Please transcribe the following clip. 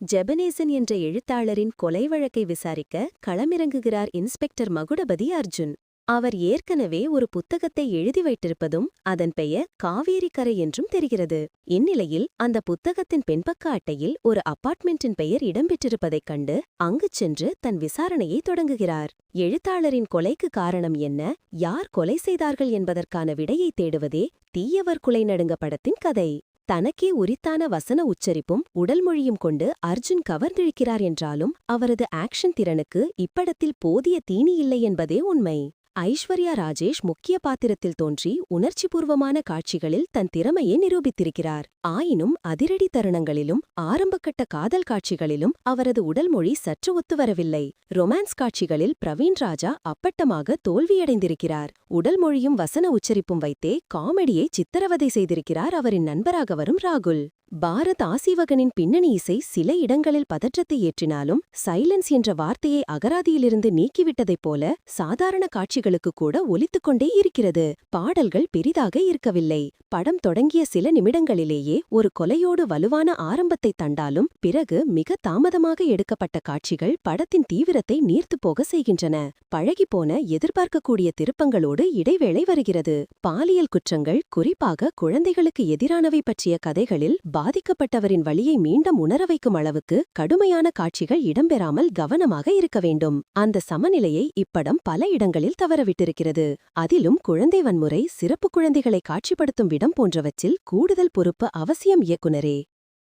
ஜெபனேசன் என்ற எழுத்தாளரின் கொலை வழக்கை விசாரிக்க களமிறங்குகிறார் இன்ஸ்பெக்டர் மகுடபதி அர்ஜுன். அவர் ஏற்கனவே ஒரு புத்தகத்தை எழுதி வைத்திருப்பதும் அதன் பெயர் காவேரிக்கரை என்றும் தெரிகிறது. இந்நிலையில் அந்த புத்தகத்தின் பின்பக்க அட்டையில் ஒரு அப்பார்ட்மெண்ட்டின் பெயர் இடம்பெற்றிருப்பதைக் கண்டு அங்குச் சென்று தன் விசாரணையை தொடங்குகிறார். எழுத்தாளரின் கொலைக்கு காரணம் என்ன? யார் கொலை செய்தார்கள் என்பதற்கான விடையை தேடுவதே தீயவர் குலை நடுங்க படத்தின் கதை. தனக்கே உரித்தான வசன உச்சரிப்பும் உடல் மொழியும் கொண்டு அர்ஜுன் கவர்ந்திழுக்கிறார் என்றாலும் அவரது ஆக்ஷன் திறனுக்கு இப்படத்தில் போதிய தீனி இல்லை என்பதே உண்மை. ஐஸ்வர்யா ராஜேஷ் முக்கிய பாத்திரத்தில் தோன்றி உணர்ச்சிபூர்வமான காட்சிகளில் தன் திறமையை நிரூபித்திருக்கிறார். ஆயினும் அதிரடி தருணங்களிலும் ஆரம்பகட்ட காதல் காட்சிகளிலும் அவரது உடல் மொழி சற்று ஒத்துவரவில்லை. ரொமான்ஸ் காட்சிகளில் பிரவீன் ராஜா அப்பட்டமாக தோல்வியடைந்திருக்கிறார். உடல் மொழியும் வசன உச்சரிப்பும் வைத்தே காமெடியை சித்திரவதை செய்திருக்கிறார் அவரின் நண்பராக வரும் ராகுல். பாரத் ஆசிவகனின் பின்னணி இசை சில இடங்களில் பதற்றத்தை ஏற்றினாலும் சைலன்ஸ் என்ற வார்த்தையை அகராதியிலிருந்து நீக்கிவிட்டதைப் போல சாதாரண காட்சி காட்சிகளுக்கு கூட ஒலித்துக்கொண்டே இருக்கிறது. பாடல்கள் பெரிதாக இருக்கவில்லை. படம் தொடங்கிய சில நிமிடங்களிலேயே ஒரு கொலையோடு வலுவான ஆரம்பத்தை தண்டாலும் பிறகு மிக தாமதமாக எடுக்கப்பட்ட காட்சிகள் படத்தின் தீவிரத்தை நீர்த்து போக செய்கின்றன. பழகிப்போன எதிர்பார்க்கக்கூடிய திருப்பங்களோடு இடைவேளை வருகிறது. பாலியல் குற்றங்கள் குறிப்பாக குழந்தைகளுக்கு எதிரானவை பற்றிய கதைகளில் பாதிக்கப்பட்டவரின் வழியை மீண்டும் உணர வைக்கும் அளவுக்கு கடுமையான காட்சிகள் இடம்பெறாமல் கவனமாக இருக்க வேண்டும். அந்த சமநிலையை இப்படம் பல இடங்களில் தவறவிட்டிருக்கிறது அதிலும் குழந்தை வன்முறை சிறப்பு குழந்தைகளை காட்சிப்படுத்தும் விடம் போன்றவற்றில் கூடுதல் பொறுப்பு அவசியம் இயக்குனரே